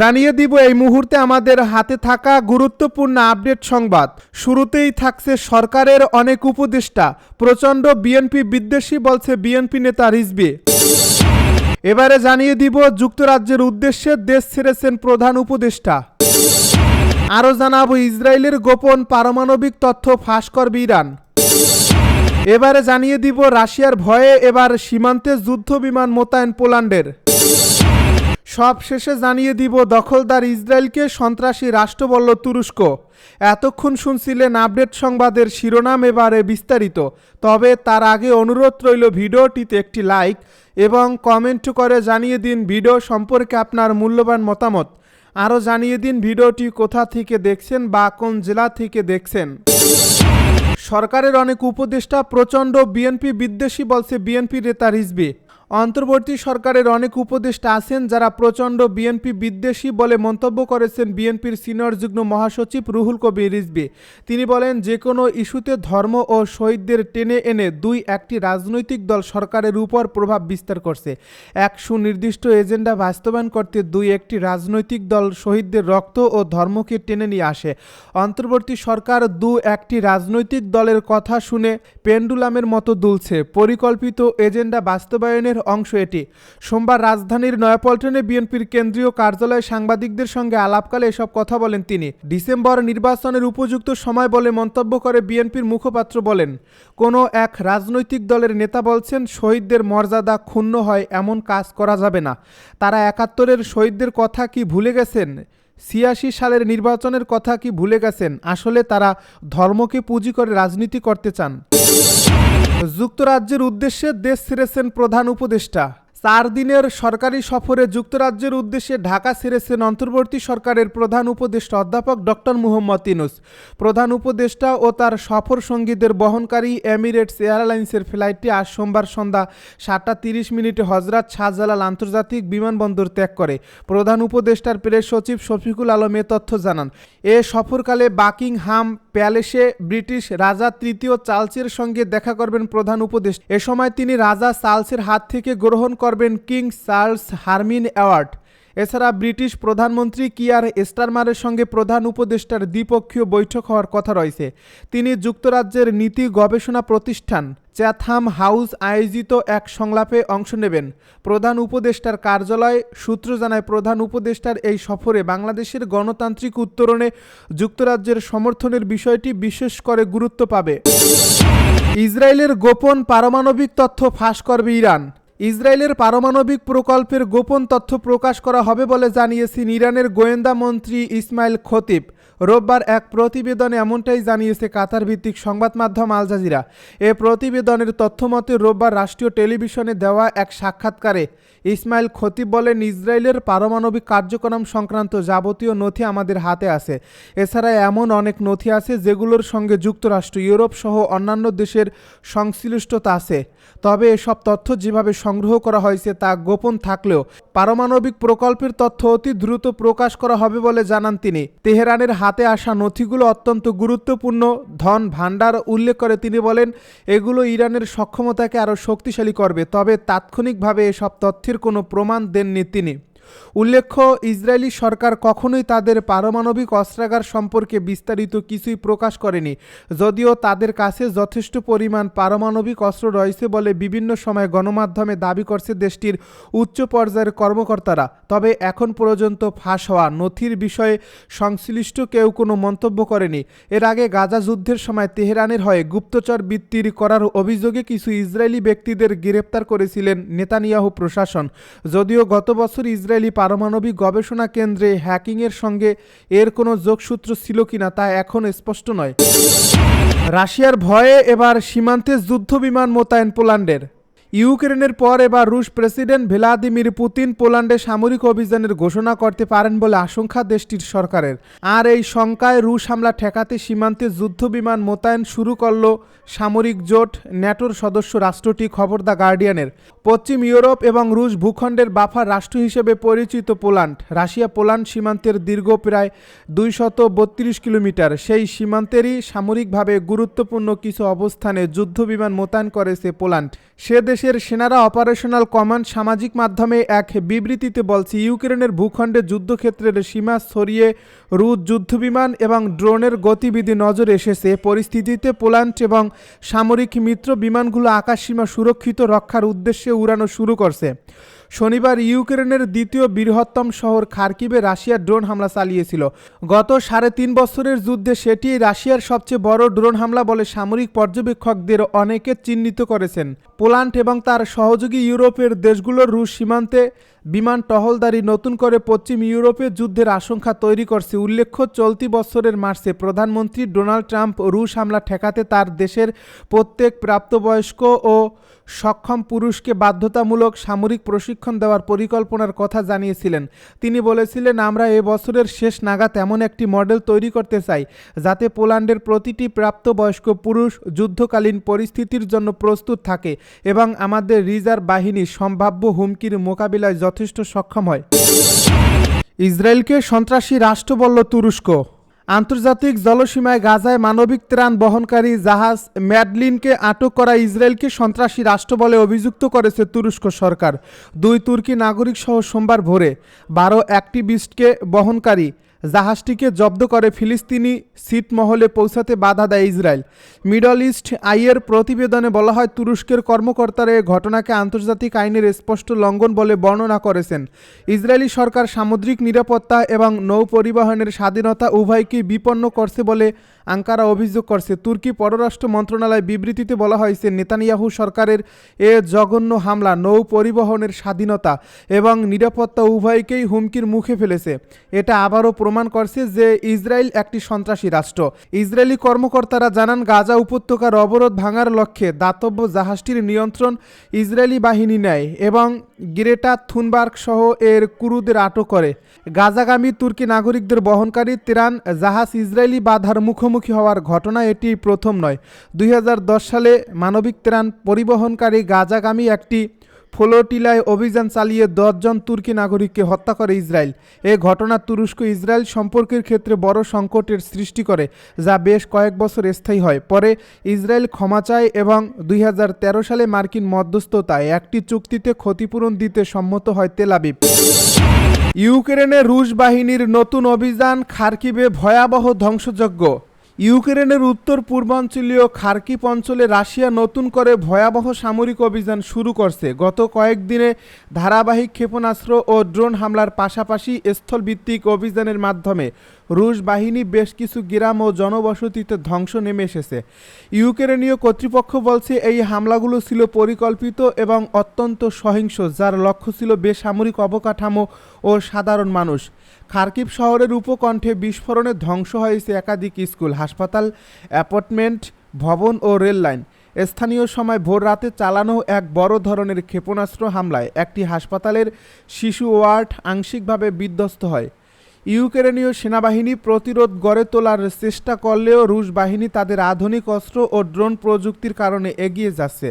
জানিয়ে দিব এই মুহূর্তে আমাদের হাতে থাকা গুরুত্বপূর্ণ আপডেট সংবাদ। শুরুতেই থাকছে সরকারের অনেক উপদেষ্টা। প্রচণ্ড বিএনপি বিদ্বেষী বলছে বিএনপি নেতা রিজবি। এবারে জানিয়ে দিব যুক্তরাজ্যের উদ্দেশ্যে দেশ ছেড়েছেন প্রধান উপদেষ্টা। আরও জানাব ইসরায়েলের গোপন পারমাণবিক তথ্য ফাঁস করবে ইরান। এবারে জানিয়ে দিব রাশিয়ার ভয়ে এবার সীমান্তে যুদ্ধ বিমান মোতায়েন পোল্যান্ডের। সব শেষে জানিয়ে দিব দখলদার ইসরায়েলকে সন্ত্রাসী রাষ্ট্র বলল তুরস্ক। এতক্ষণ শুনছিলেন আপডেট সংবাদের শিরোনাম এবারে বিস্তারিত। তবে তার আগে অনুরোধ রইল ভিডিওটিতে একটি লাইক এবং কমেন্ট করে জানিয়ে দিন ভিডিও সম্পর্কে আপনার মূল্যবান মতামত। আরও জানিয়ে দিন ভিডিওটি কোথা থেকে দেখছেন বা কোন জেলা থেকে দেখছেন। সরকারের অনেক উপদেষ্টা প্রচণ্ড বিএনপি বিদ্বেষী বলছে বিএনপি নেতা রিজবি অন্তর্বর্তী সরকারের অনেক উপদেষ্টা আছেন যারা প্রচণ্ড বিএনপি বিদ্বেষী বলে মন্তব্য করেছেন বিএনপির সিনিয়র যুগ্ম মহাসচিব রুহুল কবির রিজবি তিনি বলেন, যে কোনো ইস্যুতে ধর্ম ও শহীদদের টেনে এনে দুই একটি রাজনৈতিক দল সরকারের উপর প্রভাব বিস্তার করছে। এক সুনির্দিষ্ট এজেন্ডা বাস্তবায়ন করতে দুই একটি রাজনৈতিক দল শহীদদের রক্ত ও ধর্মকে টেনে নিয়ে আসে। অন্তর্বর্তী সরকার দু একটি রাজনৈতিক দলের কথা শুনে পেন্ডুলামের মতো দুলছে। পরিকল্পিত এজেন্ডা বাস্তবায়নের অংশ এটি। সোমবার রাজধানীর নয়াপল্টনে বিএনপির কেন্দ্রীয় কার্যালয়ে সাংবাদিকদের সঙ্গে আলাপকালে এসব কথা বলেন তিনি। ডিসেম্বর নির্বাচনের উপযুক্ত সময় বলে মন্তব্য করে বিএনপির মুখপাত্র বলেন, কোনো এক রাজনৈতিক দলের নেতা বলছেন, শহীদদের মর্যাদা ক্ষুণ্ণ হয়, এমন কাজ করা যাবে না। তারা একাত্তরের শহীদদের কথা কি ভুলে গেছেন? ছিয়াশি সালের নির্বাচনের কথা কি ভুলে গেছেন? আসলে তারা ধর্মকে পুঁজি করে রাজনীতি করতে চান। যুক্তরাজ্যের উদ্দেশ্যে দেশ ছেড়েছেন প্রধান উপদেষ্টা। চার দিনের সরকারি সফরে যুক্তরাজ্যের উদ্দেশ্যে ঢাকা ছেড়েছেন অন্তর্বর্তী সরকারের প্রধান উপদেষ্টা অধ্যাপক ডক্টর মুহম্মদ ইনুস। প্রধান উপদেষ্টা ও তার সফর সঙ্গীদের বহনকারী এমিরেটস এয়ারলাইন্সের ফ্লাইটটি আজ সোমবার সন্ধ্যা সাতটা তিরিশ মিনিটে হজরত শাহজালাল আন্তর্জাতিক বিমানবন্দর ত্যাগ করে। প্রধান উপদেষ্টার প্রেস সচিব শফিকুল আলম এ তথ্য জানান, এ সফরকালে বাকিংহাম প্যালেসে ব্রিটিশ রাজা তৃতীয় চার্লসের সঙ্গে দেখা করবেন প্রধান উপদেষ্টা। এ সময় তিনি রাজা চার্লসের হাত থেকে গ্রহণ করবেন কিং চার্লস হারমিন অ্যাওয়ার্ড। এছাড়া ব্রিটিশ প্রধানমন্ত্রী কিয়ার স্টারমারের সঙ্গে প্রধান উপদেষ্টার দ্বিপক্ষীয় বৈঠক হওয়ার কথা রয়েছে। তিনি যুক্তরাজ্যের নীতি গবেষণা প্রতিষ্ঠান চ্যাথাম হাউস আয়োজিত এক সংলাপে অংশ নেবেন। প্রধান উপদেষ্টার কার্যালয় সূত্র জানায়, প্রধান উপদেষ্টার এই সফরে বাংলাদেশের গণতান্ত্রিক উত্তরণে যুক্তরাজ্যের সমর্থনের বিষয়টি বিশেষ করে গুরুত্ব পাবে। ইসরায়েলের গোপন পারমাণবিক তথ্য ফাঁস করবে ইরান। ইসরায়েলের পারমাণবিক প্রকল্পের গোপন তথ্য প্রকাশ করা হবে বলে জানিয়েছেন ইরানের গোয়েন্দা মন্ত্রী ইসমাইল খতিব। রোববার এক প্রতিবেদনে এমনটাই জানিয়েছে কাতার ভিত্তিক সংবাদ মাধ্যম আল জাজিরা। এ প্রতিবেদনের তথ্যমতে রোববার রাষ্ট্রীয় টেলিভিশনে দেওয়া এক সাক্ষাৎকারে ইসমাইল খতিব বলেন, ইসরায়েলের পারমাণবিক কার্যক্রম সংক্রান্ত যাবতীয় নথি আমাদের হাতে আছে। এছাড়া এমন অনেক নথি আছে যেগুলোর সঙ্গে যুক্তরাষ্ট্র, ইউরোপ সহ অন্যান্য দেশের সংশ্লিষ্টতা আছে। তবে এসব তথ্য যেভাবে সংগ্রহ করা হয়েছে তা গোপন থাকলেও পারমাণবিক প্রকল্পের তথ্য অতি দ্রুত প্রকাশ করা হবে বলে জানান তিনি। তেহরানের হাতে আসা নথিগুলো অত্যন্ত গুরুত্বপূর্ণ। ধন ভাণ্ডার উল্লেখ করে তিনি বলেন, এগুলো ইরানের সক্ষমতাকে আরও শক্তিশালী করবে, তবে তাৎক্ষণিকভাবে এসব তথ্যের কোনো প্রমাণ দেননি তিনি। উল্লেখ্য, ইসরায়েলি সরকার কখনোই তাদের পারমাণবিক অস্ত্রাগার সম্পর্কে বিস্তারিত কিছুই প্রকাশ করেনি, যদিও তাদের কাছে যথেষ্ট পরিমাণ পারমাণবিক অস্ত্র রয়েছে বলে বিভিন্ন সময় গণমাধ্যমে দাবি করছে দেশটির উচ্চ পর্যায়ের কর্মকর্তারা। তবে এখন পর্যন্ত ফাঁস হওয়া নথির বিষয়ে সংশ্লিষ্ট কেউ কোনো মন্তব্য করেনি। এর আগে গাজা যুদ্ধের সময় তেহরানের হয়ে গুপ্তচর বৃত্তির করার অভিযোগে কিছু ইসরায়েলি ব্যক্তিদের গ্রেপ্তার করেছিলেন নেতানিয়াহু প্রশাসন। যদিও গত বছর ইসরায়েলি পারমাণবিক গবেষণা কেন্দ্রে হ্যাকিংয়ের সঙ্গে এর কোনো যোগসূত্র ছিল কিনা তা এখন স্পষ্ট নয়। রাশিয়ার ভয়ে এবার সীমান্তে যুদ্ধ বিমান মোতায়েন পোল্যান্ডের। ইউক্রেনের পর এবার রুশ প্রেসিডেন্ট ভ্লাদিমির পুতিন পোল্যান্ডে সামরিক অভিযানের ঘোষণা করতে পারেন বলে আশঙ্কা দেশটির সরকারের। আর এই শঙ্কায় রুশ হামলা ঠেকাতে সীমান্তে যুদ্ধ বিমান মোতায়েন শুরু করল সামরিক জোট, ন্যাটোর সদস্য রাষ্ট্রটি খবর দ্য গার্ডিয়ানের। পশ্চিম ইউরোপ এবং রুশ ভূখণ্ডের বাফার রাষ্ট্র হিসেবে পরিচিত পোল্যান্ড। রাশিয়া পোল্যান্ড সীমান্তের দীর্ঘ প্রায় দুইশত বত্রিশ কিলোমিটার। সেই সীমান্তেরই সামরিকভাবে গুরুত্বপূর্ণ কিছু অবস্থানে যুদ্ধ বিমান মোতায়েন করেছে পোল্যান্ড। সে দেশে দেশের সেনারা অপারেশনাল কমান্ড সামাজিক মাধ্যমে এক বিবৃতিতে বলছে, ইউক্রেনের ভূখণ্ডে যুদ্ধক্ষেত্রের সীমা সরিয়ে রুশ যুদ্ধবিমান এবং ড্রোনের গতিবিধি নজরে এসেছে। পরিস্থিতিতে পোল্যান্ড এবং সামরিক মিত্র বিমানগুলো আকাশসীমা সুরক্ষিত রক্ষার উদ্দেশ্যে উড়ানো শুরু করছে। শনিবার ইউক্রেনের দ্বিতীয় বৃহত্তম শহর খার্কিবে রাশিয়ার ড্রোন হামলা চালিয়েছিল। গত সাড়ে তিন বছরের যুদ্ধে সেটি রাশিয়ার সবচেয়ে বড় ড্রোন হামলা বলে সামরিক পর্যবেক্ষকদের অনেকে চিহ্নিত করেছেন। পোল্যান্ড এবং তার সহযোগী ইউরোপের দেশগুলোর রুশ সীমান্তে বিমান টহলদারি নতুন করে পশ্চিম ইউরোপে যুদ্ধের আশঙ্কা তৈরি করছে। উল্লেখ্য, চলতি বছরের মার্চে প্রধানমন্ত্রী ডোনাল্ড ট্রাম্প রুশ হামলা ঠেকাতে তার দেশের প্রত্যেক প্রাপ্তবয়স্ক ও সক্ষম পুরুষকে বাধ্যতামূলক সামরিক প্রশিক্ষণ দেওয়ার পরিকল্পনার কথা জানিয়েছিলেন। তিনি বলেছিলেন, আমরা এ বছরের শেষ নাগাদ এমন একটি মডেল তৈরি করতে চাই, যাতে পোল্যান্ডের প্রতিটি প্রাপ্তবয়স্ক পুরুষ যুদ্ধকালীন পরিস্থিতির জন্য প্রস্তুত থাকে এবং আমাদের রিজার্ভ বাহিনী সম্ভাব্য হুমকির মোকাবিলায় যথেষ্ট সক্ষম হয়। ইসরায়েলকে সন্ত্রাসী রাষ্ট্র বলল তুরস্ক। আন্তর্জাতিক জলসীমায় গাজায় মানবিক ত্রাণ বহনকারী জাহাজ ম্যাডলিনকে আটক করা ইসরায়েলকে সন্ত্রাসী রাষ্ট্র বলে অভিযুক্ত করেছে তুরস্ক সরকার। দুই তুর্কি নাগরিক সহ সোমবার ভোরে বারো অ্যাক্টিভিস্টকে বহনকারী জাহাজটিকে জব্দ করে ফিলিস্তিনি ছিটমহলে পৌঁছাতে বাধা দেয় ইসরায়েল। মিডল ইস্ট আইয়ের প্রতিবেদনে বলা হয়, তুরস্কের কর্মকর্তারা এ ঘটনাকে আন্তর্জাতিক আইনের স্পষ্ট লঙ্ঘন বলে বর্ণনা করেছেন। ইসরায়েলি সরকার সামুদ্রিক নিরাপত্তা এবং নৌ পরিবহনের স্বাধীনতা উভয়কে বিপন্ন করছে বলে আঙ্কারা অভিযোগ করছে, তুর্কি পররাষ্ট্র মন্ত্রণালয় বিবৃতিতে বলা হয়েছে, নেতানিয়াহু সরকারের এ জঘন্য হামলা নৌ পরিবহনের স্বাধীনতা এবং নিরাপত্তা উভয়কেই হুমকির মুখে ফেলেছে। এটা আবারও প্রমাণ করছে যে ইসরায়েল একটি সন্ত্রাসী রাষ্ট্র। ইসরায়েলি কর্মকর্তারা জানান, গাজা উপত্যকার অবরোধ ভাঙার লক্ষ্যে দাতব্য জাহাজটির নিয়ন্ত্রণ ইসরায়েলি বাহিনী নেয় এবং গ্রেটা থুনবার্গ সহ এর ক্রুদের আটক করে। গাজাগামী তুর্কি নাগরিকদের বহনকারী ত্রাণ জাহাজ ইসরায়েলি বাধার মুখোমুখি হওয়ার ঘটনা এটি প্রথম নয়। দুই সালে মানবিক ত্রাণ পরিবহনকারী গাজাগামী একটি ফ্লোটিলায় অভিযান চালিয়ে দশজন তুর্কি নাগরিককে হত্যা করে ইসরায়েল। এ ঘটনা তুরস্ক ইসরায়েল সম্পর্কের ক্ষেত্রে বড় সংকটের সৃষ্টি করে, যা বেশ কয়েক বছর স্থায়ী হয়। পরে ইসরায়েল ক্ষমা চায় এবং দুই হাজার তেরো সালে মার্কিন মধ্যস্থতায় একটি চুক্তিতে ক্ষতিপূরণ দিতে সম্মত হয় তেলাবিব ইউক্রেনে রুশ বাহিনীর নতুন অভিযান খার্কিবে ভয়াবহ ধ্বংসযজ্ঞ। ইউক্রেনের উত্তর পূর্বাঞ্চলীয় খার্কিপ অঞ্চলে রাশিয়া নতুন করে ভয়াবহ সামরিক অভিযান শুরু করছে। গত কয়েকদিনে ধারাবাহিক ক্ষেপণাস্ত্র ও ড্রোন হামলার পাশাপাশি স্থলভিত্তিক অভিযানের মাধ্যমে রুশ বাহিনী বেশ কিছু গ্রাম ও জনবসতিতে ধ্বংস নেমে এসেছে। ইউক্রেনীয় কর্তৃপক্ষ বলছে, এই হামলাগুলো ছিল পরিকল্পিত এবং অত্যন্ত সহিংস, যার লক্ষ্য ছিল বেসামরিক অবকাঠামো ও সাধারণ মানুষ। খার্কিব শহরের উপকণ্ঠে বিস্ফোরণে ধ্বংস হয়েছে একাধিক স্কুল, হাসপাতাল, অ্যাপার্টমেন্ট, ভবন ও রেল লাইন। স্থানীয় সময় ভোর রাতে চালানো এক বড় ধরনের ক্ষেপণাস্ত্র হামলায় একটি হাসপাতালের শিশু ওয়ার্ড আংশিকভাবে বিধ্বস্ত হয়। ইউক্রেনীয় সেনাবাহিনী প্রতিরোধ গড়ে তোলার চেষ্টা করলেও রুশ বাহিনী তাদের আধুনিক অস্ত্র ও ড্রোন প্রযুক্তির কারণে এগিয়ে যাচ্ছে।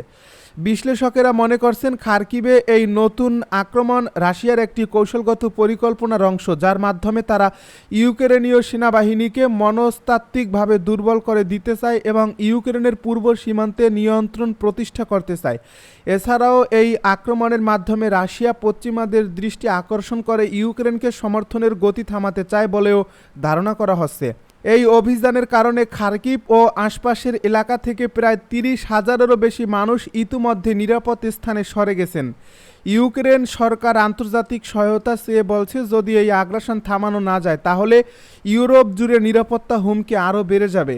বিশ্লেষকেরা মনে করছেন খার্কিবে এই নতুন আক্রমণ রাশিয়ার একটি কৌশলগত পরিকল্পনার অংশ, যার মাধ্যমে তারা ইউক্রেনীয় সেনাবাহিনীকে মনস্তাত্ত্বিকভাবে দুর্বল করে দিতে চায় এবং ইউক্রেনের পূর্ব সীমান্তে নিয়ন্ত্রণ প্রতিষ্ঠা করতে চায়। এছাড়াও এই আক্রমণের মাধ্যমে রাশিয়া পশ্চিমাদের দৃষ্টি আকর্ষণ করে ইউক্রেনকে সমর্থনের গতি থামাতে চায় বলেও ধারণা করা হচ্ছে। এই অভিযানের কারণে খারকিব ও আশপাশের এলাকা থেকে প্রায় তিরিশ হাজারেরও বেশি মানুষ ইতিমধ্যে নিরাপদ স্থানে সরে গেছেন। ইউক্রেন সরকার আন্তর্জাতিক সহায়তা চেয়ে বলছে, যদি এই আগ্রাসন থামানো না যায়, তাহলে ইউরোপ জুড়ে নিরাপত্তা হুমকি আরও বেড়ে যাবে।